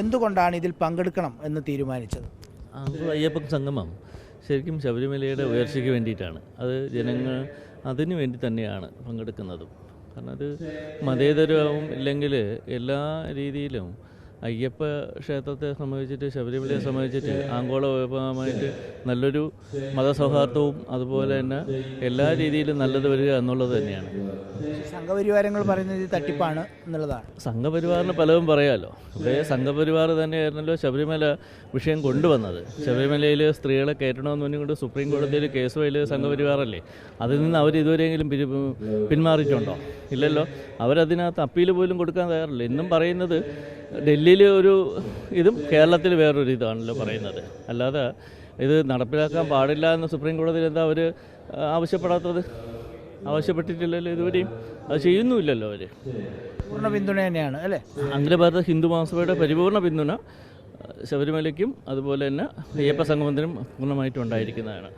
എന്തുകൊണ്ടാണ് ഇതിൽ പങ്കെടുക്കണം എന്ന് തീരുമാനിച്ചത്? അയ്യപ്പൻ സംഗമം ശരിക്കും ശബരിമലയുടെ ഉയർച്ചയ്ക്ക് വേണ്ടിയിട്ടാണ്. അത് ജനങ്ങൾ അതിനു വേണ്ടി തന്നെയാണ് പങ്കെടുക്കുന്നതും. കാരണം അത് മതേതരവും ഇല്ലെങ്കിൽ എല്ലാ രീതിയിലും അയ്യപ്പ ക്ഷേത്രത്തെ സംബന്ധിച്ചിട്ട് ശബരിമലയെ സംബന്ധിച്ചിട്ട് ആഗോള വ്യാപകമായിട്ട് നല്ലൊരു മതസൗഹാർദ്ദവും അതുപോലെ തന്നെ എല്ലാ രീതിയിലും നല്ലത് വരിക എന്നുള്ളത് തന്നെയാണ്. സംഘപരിവാരങ്ങൾ പറയുന്നത് തട്ടിപ്പാണ് എന്നുള്ളതാണ്. സംഘപരിവാറിന് പലതും പറയാമല്ലോ ഇവിടെ സംഘപരിവാർ തന്നെയായിരുന്നല്ലോ ശബരിമല വിഷയം കൊണ്ടുവന്നത്. ശബരിമലയിൽ സ്ത്രീകളെ കയറ്റണമെന്ന് പറഞ്ഞുകൊണ്ട് സുപ്രീം കോടതിയിൽ കേസ് ഫയൽ സംഘപരിവാറല്ലേ? അതിൽ നിന്ന് അവർ ഇതുവരെയെങ്കിലും പിരി പിന്മാറിയിട്ടുണ്ടോ? ഇല്ലല്ലോ. അവരതിനകത്ത് അപ്പീൽ പോലും കൊടുക്കാൻ തയ്യാറില്ല. ഇന്നും പറയുന്നത് ഡൽഹിയിൽ ഒരു ഇതും കേരളത്തിൽ വേറൊരു ഇതാണല്ലോ പറയുന്നത്. അല്ലാതെ ഇത് നടപ്പിലാക്കാൻ പാടില്ല എന്ന് സുപ്രീം കോടതിയിൽ എന്താ അവർ ആവശ്യപ്പെടാത്തത്? ആവശ്യപ്പെട്ടിട്ടില്ലല്ലോ ഇതുവരെയും? അത് ചെയ്യുന്നുമില്ലല്ലോ അവർ പൂർണ പിന്തുണ തന്നെയാണ് അല്ലേ? അഖില ഭാരത ഹിന്ദു മഹാസഭയുടെ പരിപൂർണ പിന്തുണ ശബരിമലയ്ക്കും അതുപോലെ തന്നെ അയ്യപ്പ സംഗമത്തിനും പൂർണമായിട്ടും ഉണ്ടായിരിക്കുന്നതാണ്.